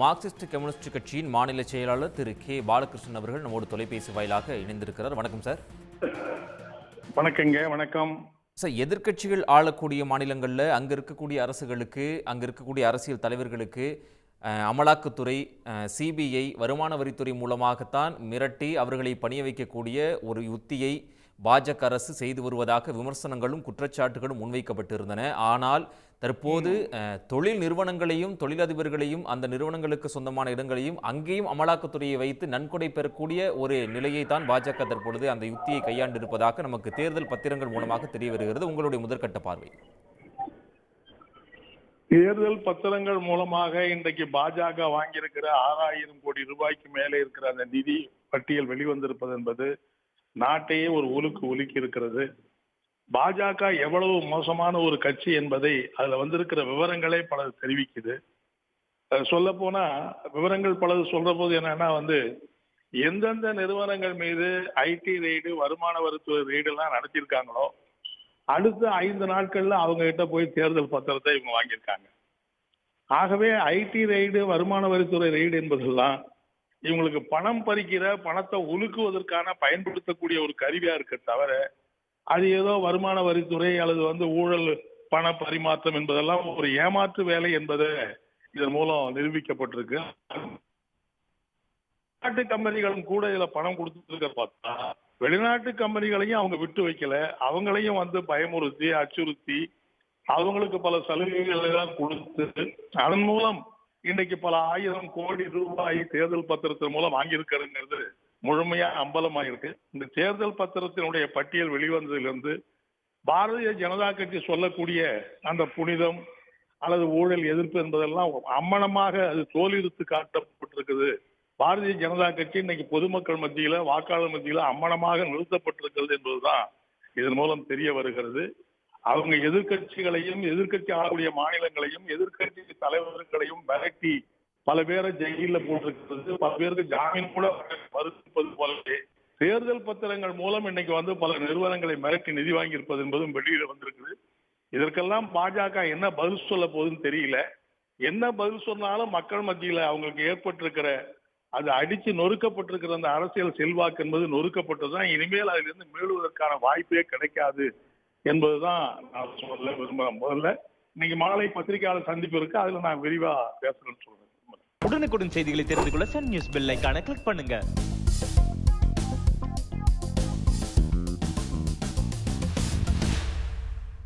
Marxist communist கட்சியின் மாநில செயலாளர் திரு கே பாலகிருஷ்ணன் அவர்கள் நம்மோடு தொலைபேசி வாயிலாக இணைந்திருக்கிறார். வணக்கம் சார். வணக்கங்க வணக்கம். சார் எதிர்க்கட்சிகள் ஆளக்கூடிய மாநிலங்களில் அங்கே இருக்கக்கூடிய அரசுகளுக்கு அங்கே இருக்கக்கூடிய அரசியல் தலைவர்களுக்கு அமலாக்கத்துறை சிபிஐ வருமான வரித்துறை மூலமாகத்தான் மிரட்டி அவர்களை பணிய வைக்கக்கூடிய ஒரு யுத்தியை பாஜக அரசு செய்து வருவதாக விமர்சனங்களும் குற்றச்சாட்டுகளும் முன்வைக்கப்பட்டிருந்தன. ஆனால் தற்போது தொழில் நிறுவனங்களையும் தொழிலதிபர்களையும் அந்த நிறுவனங்களுக்கு சொந்தமான இடங்களையும் அங்கேயும் அமலாக்கத்துறையை வைத்து நன்கொடை பெறக்கூடிய ஒரு நிலையை தான் பாஜக தற்பொழுது அந்த யுத்தியை கையாண்டிருப்பதாக நமக்கு தேர்தல் பத்திரங்கள் மூலமாக தெரிய வருகிறது. உங்களுடைய முதற்கட்ட பார்வை. தேர்தல் பத்திரங்கள் மூலமாக இன்றைக்கு பாஜக வாங்கியிருக்கிற ஆறாயிரம் கோடி ரூபாய்க்கு மேலே இருக்கிற அந்த நிதி பட்டியல் வெளிவந்திருப்பது என்பது நாட்டையே ஒரு உலுக்கு உலுக்கி இருக்கிறது. பாஜக எவ்வளவு மோசமான ஒரு கட்சி என்பதை அதுல வந்திருக்கிற விவரங்களே பலது தெரிவிக்குது. சொல்ல போனா விவரங்கள் பலது சொல்ற போது என்னன்னா வந்து எந்தெந்த நிறுவனங்கள் மீது ஐடி ரெய்டு வருமான வரித்துறை ரெய்டு எல்லாம் நடத்தியிருக்காங்களோ அடுத்த ஐந்து நாட்கள்ல அவங்க கிட்ட போய் தேர்தல் பத்திரத்தை இவங்க வாங்கியிருக்காங்க. ஆகவே ஐடி ரெய்டு வருமான வரித்துறை ரெய்டு என்பதெல்லாம் இவங்களுக்கு பணம் பறிக்கிற பணத்தை ஒழுக்குவதற்கான பயன்படுத்தக்கூடிய ஒரு கருவியா இருக்க தவிர அது ஏதோ வருமான வரித்துறை அல்லது வந்து ஊழல் பண பரிமாற்றம் என்பதெல்லாம் ஒரு ஏமாற்று வேலை என்பதை இதன் மூலம் நிரூபிக்கப்பட்டிருக்கு. வெளிநாட்டு கம்பெனிகளும் கூட இதுல பணம் கொடுத்துருக்க பார்த்தா வெளிநாட்டு கம்பெனிகளையும் அவங்க விட்டு வைக்கல. அவங்களையும் வந்து பயமுறுத்தி அச்சுறுத்தி அவங்களுக்கு பல சலுகைகள் எல்லாம் கொடுத்து அதன் மூலம் இன்னைக்கு பல ஆயிரம் கோடி ரூபாய் தேர்தல் பத்திரத்தின் மூலம் வாங்கியிருக்கிறதுங்கிறது முழுமையா அம்பலமாயிருக்கு. இந்த தேர்தல் பத்திரத்தினுடைய பட்டியல் வெளிவந்ததிலிருந்து பாரதிய ஜனதா கட்சி சொல்லக்கூடிய அந்த புனிதம் அல்லது ஊழல் எதிர்ப்பு என்பதெல்லாம் அம்மனமாக அது தோலிருத்து காட்டப்பட்டிருக்குது. பாரதிய ஜனதா கட்சி இன்னைக்கு பொதுமக்கள் மத்தியில வாக்காளர் மத்தியில அம்மனமாக நிறுத்தப்பட்டிருக்கிறது என்பதுதான் இதன் மூலம் தெரிய வருகிறது. அவங்க எதிர்க்கட்சிகளையும் எதிர்கட்சி ஆளக்கூடிய மாநிலங்களையும் எதிர்கட்சி தலைவர்களையும் மிரட்டி பல பேரை ஜெயில போட்டிருக்கிறது. பல பேருக்கு ஜாமீன் கூட மறுப்பது போலவே தேர்தல் பத்திரங்கள் மூலம் இன்னைக்கு வந்து பல நிறுவனங்களை மிரட்டி நிதி வாங்கியிருப்பது என்பதும் வெளியில வந்திருக்குது. இதற்கெல்லாம் பாஜக என்ன பதில் சொல்ல போகுதுன்னு தெரியல. என்ன பதில் சொன்னாலும் மக்கள் மத்தியில அவங்களுக்கு ஏற்பட்டிருக்கிற அது அடிச்சு நொறுக்கப்பட்டிருக்கிற அந்த அரசியல் செல்வாக்கு என்பது நொறுக்கப்பட்டதுதான் இனிமேல் அதிலிருந்து மீளுவதற்கான வாய்ப்பே கிடைக்காது என்பதுதான் நான் சொல்ல விரும்புறேன். முதல்ல இன்னைக்கு மாலை பத்திரிகையாளர் சந்திப்பு இருக்கு. அதுல நான் விரிவா பேசுறேன்னு சொல்றேன். உடனுக்குடன் செய்திகளை தெரிந்து கொள்ள சன் நியூஸ் பெல் ஐக்கான கிளிக் பண்ணுங்க.